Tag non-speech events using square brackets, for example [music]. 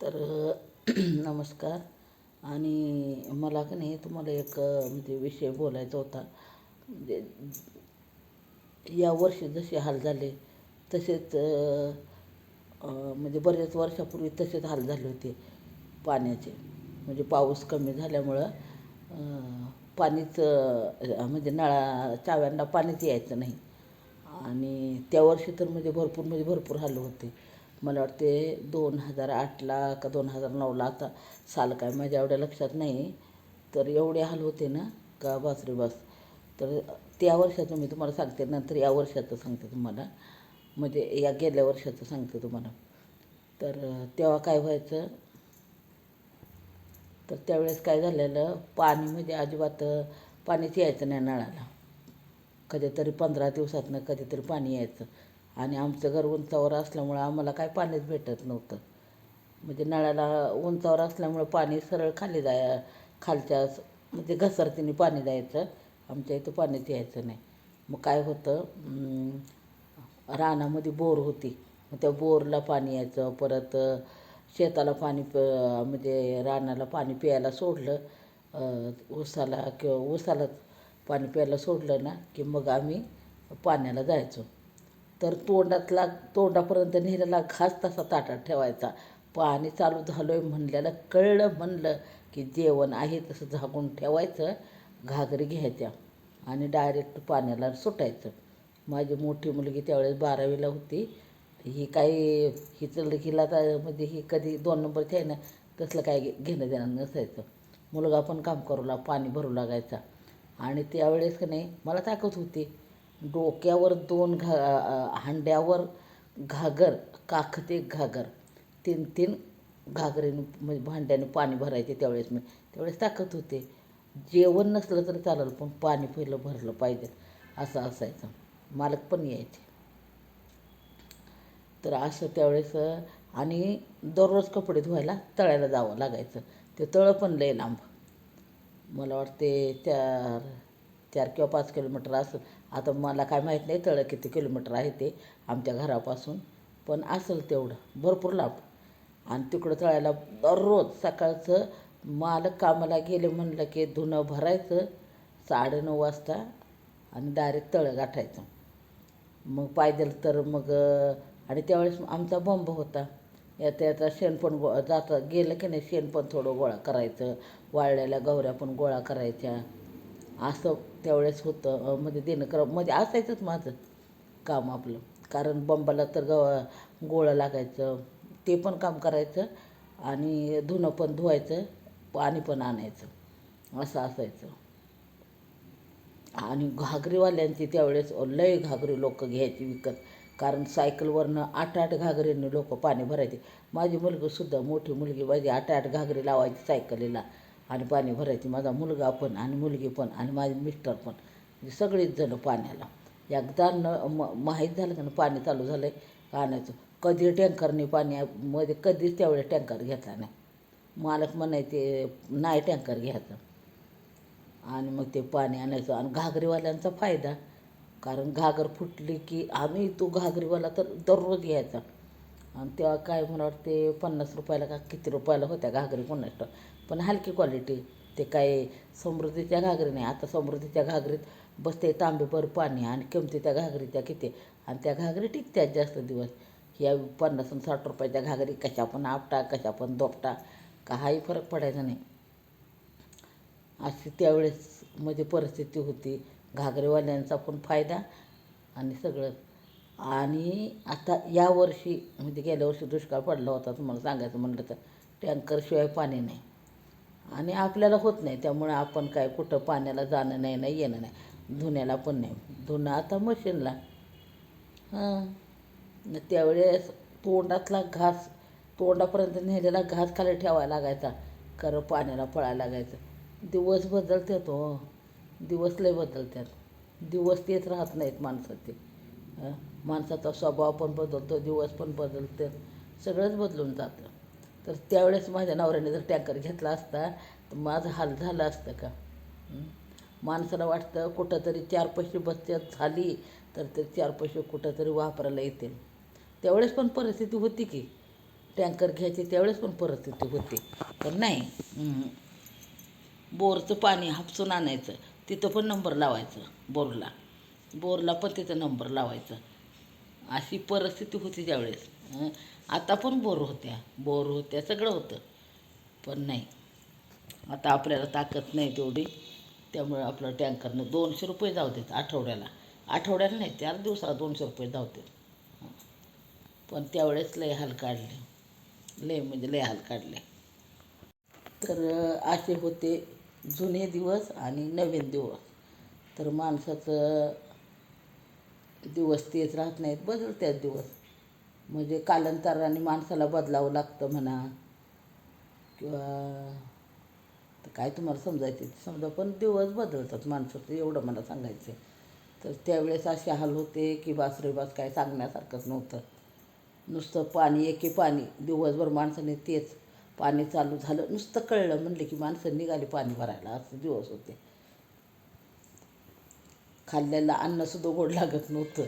तर [clears throat] नमस्कार. आणि मला का नाही तुम्हाला एक म्हणजे विषय बोलायचा होता. म्हणजे या वर्षी जसे हाल झाले तसेच म्हणजे बरेच वर्षापूर्वी तसेच हाल झाले होते पाण्याचे. म्हणजे पाऊस कमी झाल्यामुळं पाणीच म्हणजे नळा चाव्यांना पाणीच यायचं नाही. आणि त्या वर्षी तर म्हणजे भरपूर म्हणजे भरपूर हाल होते. मला वाटते दोन हजार आठला का दोन हजार नऊला आता साल काय माझ्या एवढ्या लक्षात नाही. तर एवढे हाल होते ना का बासरे बास. तर त्या वर्षाचं मी तुम्हाला सांगते नंतर या वर्षाचं सांगते तुम्हाला. म्हणजे या गेल्या वर्षाचं सांगते तुम्हाला. तर तेव्हा काय व्हायचं? तर त्यावेळेस काय झालेलं? पाणी म्हणजे अजिबात पाणीच यायचं नाही नळाला. कधीतरी पंधरा दिवसातनं कधीतरी पाणी यायचं. आणि आमचं घर उंचावर असल्यामुळं आम्हाला काय पाणीच भेटत नव्हतं. म्हणजे नळाला उंचावर असल्यामुळं पाणी सरळ खाली जाय खालच्या म्हणजे घसरतीने पाणी जायचं आमच्या इथं पाणीच यायचं नाही. मग काय होतं रानामध्ये बोर होती. मग त्या बोरला पाणी यायचं. परत शेताला पाणी प म्हणजे रानाला पाणी प्यायला सोडलं. ऊसाला किंवा ऊसाला पाणी प्यायला सोडलं ना की मग आम्ही पाण्याला जायचो. तर तोंडातला तोंडापर्यंत नेलेला घास तसा ताटात ठेवायचा. पाणी चालू झालो आहे म्हणल्याला कळलं म्हणलं की जेवण आहे तसं झाकून ठेवायचं घागरी घ्यायच्या आणि डायरेक्ट पाण्याला सुटायचं. माझी मोठी मुलगी त्यावेळेस बारावीला होती. ही काही हिचं हिला तर म्हणजे ही कधी दोन नंबरची आहे ना तसलं काय घे- घेणं देणं नसायचं. मुलगा पण काम करू लाग पाणी भरू लागायचा. आणि त्यावेळेस का नाही मला ताकद होती. डोक्यावर दोन घा हांड्यावर घागर काखते घागर. तीन तीन घागरीने म्हणजे भांड्याने पाणी भरायचे त्यावेळेस मी. त्यावेळेस ताकद होते. जेवण नसलं तरी चालेल पण पाणी पहिलं भरलं पाहिजे. असं असायचं. मालक पण यायचे. तर असं त्यावेळेस आणि दररोज कपडे धुवायला तळ्याला जावं लागायचं. ते तळं पण लय लांब. मला वाटते चार चार किंवा पाच किलोमीटर असं आता मला काय माहीत नाही तळं किती किलोमीटर आहे ते आमच्या घरापासून. पण असेल तेवढं. भरपूर लांब. आणि तिकडं तळायला दररोज सकाळचं मालक कामाला गेले म्हणलं की धुणं भरायचं साडेनऊ वाजता आणि डायरेक्ट तळं गाठायचं. मग पायदल तर मग आणि त्यावेळेस आमचा बंब होता. याचा याचा शेण पण गो जातं गेलं की नाही शेण पण थोडं गोळा करायचं. वाळलेल्या गवऱ्या पण गोळा करायच्या. असं त्यावेळेस होतं. मध्ये म्हणजे देणं कर म्हणजे असायचंच माझं काम आपलं. कारण बंबाला तर गवा गोळं लागायचं. ते पण काम करायचं आणि धुणं पण धुवायचं पाणी पण आणायचं. असं असायचं. आणि घागरीवाल्यांची त्यावेळेस लय घागरी लोक घ्यायची विकत. कारण सायकलवरनं आठ आठ घागरीने लोक पाणी भरायचे. माझी मुलगीसुद्धा मोठी मुलगी माझी आठ आठ घागरी लावायची सायकलीला. आणि पाणी भरायची. माझा मुलगा पण आणि मुलगी पण आणि माझे मिस्टर पण. सगळीच जणं पाण्याला. एकदा न म माहीत झालं का ना पाणी चालू झालं आहे आणायचं कधी टँकरने पाणी मध्ये कधीच त्यावेळेस टँकर घेतला नाही. मालक म्हणायचे नाही टँकर घ्यायचं. आणि मग ते पाणी आणायचं. आणि घागरीवाल्यांचा फायदा. कारण घागर फुटली की आम्ही तो घागरीवाला तर दररोज यायचा आणि तेव्हा काय मला वाटते पन्नास रुपयाला का किती रुपयाला होत्या घागरी पन्नास ठाऊक. पण हलकी क्वालिटी ते काय समृद्धीच्या घागरी नाही. आता समृद्धीच्या घागरीत बसते तांबेभर पाणी आणि किमती त्या घागरीच्या किती? आणि त्या घागरी टिकत्यात जास्त दिवस. या पन्नास आणि साठ रुपयाच्या घागरी कशा पण आपटा कशा पण दोपटा काही फरक पडायचा नाही. अशी त्यावेळेस म्हणजे परिस्थिती होती. घागरेवाल्यांचा पण फायदा आणि सगळं. आणि आता या वर्षी म्हणजे गेल्या वर्षी दुष्काळ पडला होता तुम्हाला सांगायचं म्हणलं तर टँकरशिवाय पाणी नाही. आणि आपल्याला होत नाही त्यामुळे आपण काय कुठं पाण्याला जाणं नाही नाही येणं नाही. धुण्याला पण नाही. धुणं आता मशीनला. हां. त्यावेळेस तोंडातला घास तोंडापर्यंत नेलेला घास खाली ठेवायला लागायचा. खरं पाण्याला पळायला लागायचं. दिवस बदलतात हो. दिवस लय बदलतात. दिवस तेच राहत नाहीत माणसाचे हं? माणसाचा स्वभाव पण बदलतो दिवस पण बदलतं सगळंच बदलून जातं. तर त्यावेळेस माझ्या नवऱ्याने जर टँकर घेतला असता तर माझं हाल झालं असतं का? माणसाला वाटतं कुठंतरी चार पैसे बचत झाली तर ते चार पैसे कुठंतरी वापरायला येतील. त्यावेळेस पण परिस्थिती होती की टँकर घ्यायची त्यावेळेस पण परिस्थिती होती. पण नाही. बोरचं पाणी हापसून आणायचं तिथं पण नंबर लावायचं बोरला. बोरला पण तिथं नंबर लावायचं. अशी परिस्थिती होती त्यावेळेस आता पण बोर होत्या. बोर होत्या सगळं होतं. पण नाही. आता आपल्याला ताकद नाही तेवढी. त्यामुळे आपलं टँकरनं दोनशे रुपये जाऊ देत आठवड्याला. आठवड्याला नाही चार दिवसाला दोनशे रुपये धावतात पण त्यावेळेस लय हाल काढले. लय म्हणजे लय हाल काढले. तर असे होते जुने दिवस आणि नवीन दिवस. तर माणसाचं दिवस तेच राहत नाहीत बदलतात दिवस. म्हणजे कालांतराने माणसाला बदलावं लागतं म्हणा किंवा तर काय तुम्हाला समजायचं समजा पण दिवस बदलतात माणसाचं एवढं मला सांगायचं आहे. तर त्यावेळेस असे हाल होते की बास रे बास काय सांगण्यासारखंच नव्हतं. नुसतं पाणी एके पाणी दिवसभर माणसाने तेच पाणी चालू झालं. नुसतं कळलं म्हणले की माणसं निघाली पाणी भरायला असं दिवस होते. खाल्लेलं अन्नसुद्धा गोड लागत नव्हतं.